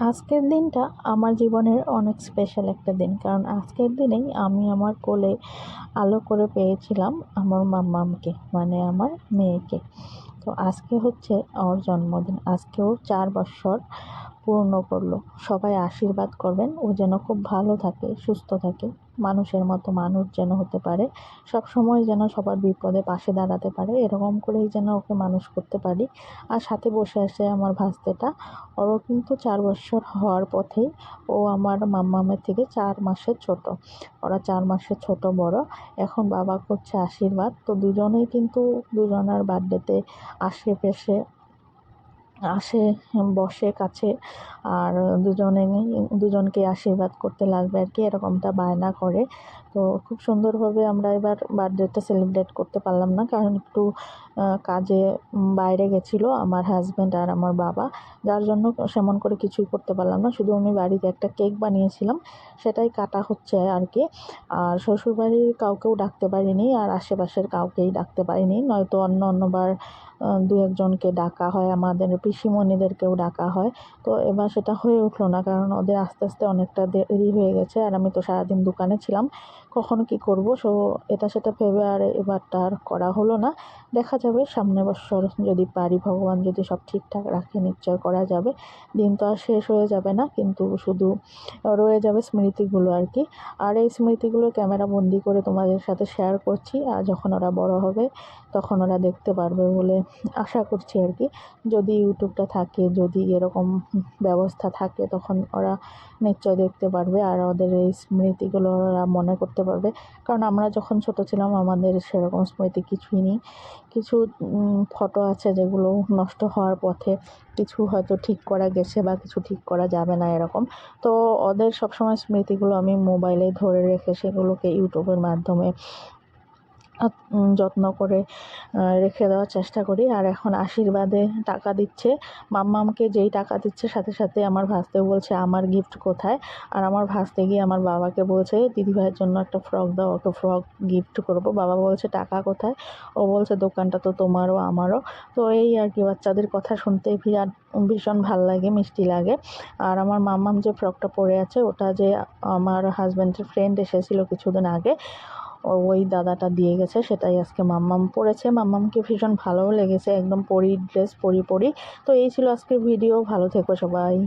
আজকের দিনটা আমার জীবনের অনেক স্পেশাল একটা দিন। কারণ আজকের দিনেই আমি আমার কোলে আলো করে পেয়েছিলাম আমার মাম্মামকে মানে আমার মেয়েকে। তো আজকে হচ্ছে ওর জন্মদিন। আজকে ও চার বছর পূর্ণ করল। সবাই আশীর্বাদ করবেন। ও যেন খুব ভালো থাকে, সুস্থ থাকে। মানুষের মতো মানুষ যেন হতে পারে। সব সময় যেন সবার বিপদে পাশে দাঁড়াতে পারে। এরকম করেই যেন ওকে মানুষ করতে পারি। আর সাথে বসে আসে আমার ভাস্তেটা। ওরও কিন্তু চার বছর হওয়ার পথেই ও আমার মাম্মামের থেকে চার মাসের ছোট। ওরা চার মাসের ছোট বড়। এখন বাবা করছে আশীর্বাদ। তো দুজনেই কিন্তু দুজনের বার্থডেতে আশেপাশে আসে, বসে, কাছে, আর দুজনে, দুজনকে আশীর্বাদ করতে লাগবে আর কি, এরকমটা বায়না করে। তো খুব সুন্দরভাবে আমরা এবার বার্থডেটা সেলিব্রেট করতে পারলাম না, কারণ একটু কাজে বাইরে গেছিল আমার হাজব্যান্ড আর আমার বাবা, যার জন্য সেমন করে কিছুই করতে পারলাম না। শুধু আমি বাড়িতে একটা কেক বানিয়েছিলাম, সেটাই কাটা হচ্ছে আর কি। আর শ্বশুরবাড়ির কাউকেও ডাকতে পারিনি, আর আশেপাশের কাউকেই ডাকতে পারিনি, নয়তো অন্য অন্যবার দু একজনকে ডাকা হয়, আমাদের পিসিমণিদেরকেও ডাকা হয়। তো এবার সেটা হয়ে উঠল না, কারণ ওদের আস্তে আস্তে অনেকটা দেরি হয়ে গেছে, আর আমি তো সারাদিন দোকানে ছিলাম। কখন কি করব? সো এটা সেটা ভেবে আর এবারটা আর করা হলো না। দেখা যাবে সামনে বছর যদি পারি, ভগবান যদি সব ঠিকঠাক রাখে, নিশ্চয় করা যাবে। দিন তো আর শেষ হয়ে যাবে না, কিন্তু শুধু রয়ে যাবে স্মৃতিগুলো আর কি। আর এই স্মৃতিগুলো ক্যামেরা বন্দি করে তোমাদের সাথে শেয়ার করছি, আর যখন ওরা বড় হবে, তখন ওরা দেখতে পারবে বলে আশা করছি আর কি। যদি ইউটিউবটা থাকে, যদি এরকম ব্যবস্থা থাকে, তখন ওরা নিশ্চয় দেখতে পারবে আর ওদের এই স্মৃতিগুলো ওরা মনে করতে পারবে। কারণ আমরা যখন ছোট ছিলাম, আমাদের সেরকম স্মৃতি কিছুই নেই। কিছু ফটো আছে যেগুলো নষ্ট হওয়ার পথে কিছু হয়তো ঠিক করা গেছে বা কিছু ঠিক করা যাবে না এরকম। তো ওদের সবসময় স্মৃতিগুলো আমি মোবাইলে ধরে রেখে সেগুলোকে ইউটিউবের মাধ্যমে যত্ন করে রেখে দেওয়ার চেষ্টা করি। আর এখন আশীর্বাদে টাকা দিচ্ছে। মাম্মামকে যেই টাকা দিচ্ছে, সাথে সাথে আমার ভাসতেও বলছে, আমার গিফট কোথায়? আর আমার ভাসতে গিয়ে আমার বাবাকে বলছে দিদিভাইয়ের জন্য একটা ফ্রক দাও, ওকে ফ্রক গিফট করব। বাবা বলছে, টাকা কোথায়? ও বলছে, দোকানটা তো তোমারও, আমারও। তো এই আর কি, বাচ্চাদের কথা শুনতে বিরাট ভীষণ ভালো লাগে, মিষ্টি লাগে। আর আমার মাম্মাম যে ফ্রকটা পরে আছে, ওটা যে আমার হাজব্যান্ডের ফ্রেন্ড এসেছিল কিছুদিন আগে ওই দাদাটা দিয়ে গেছে, সেটাই আজকে মাম্মাম পরেছে। মাম্মামকে ভীষণ ভালোও লেগেছে, একদম পরি ড্রেস পরি পরি। তো এই ছিল আজকের ভিডিও ভালো থেকো সবাই।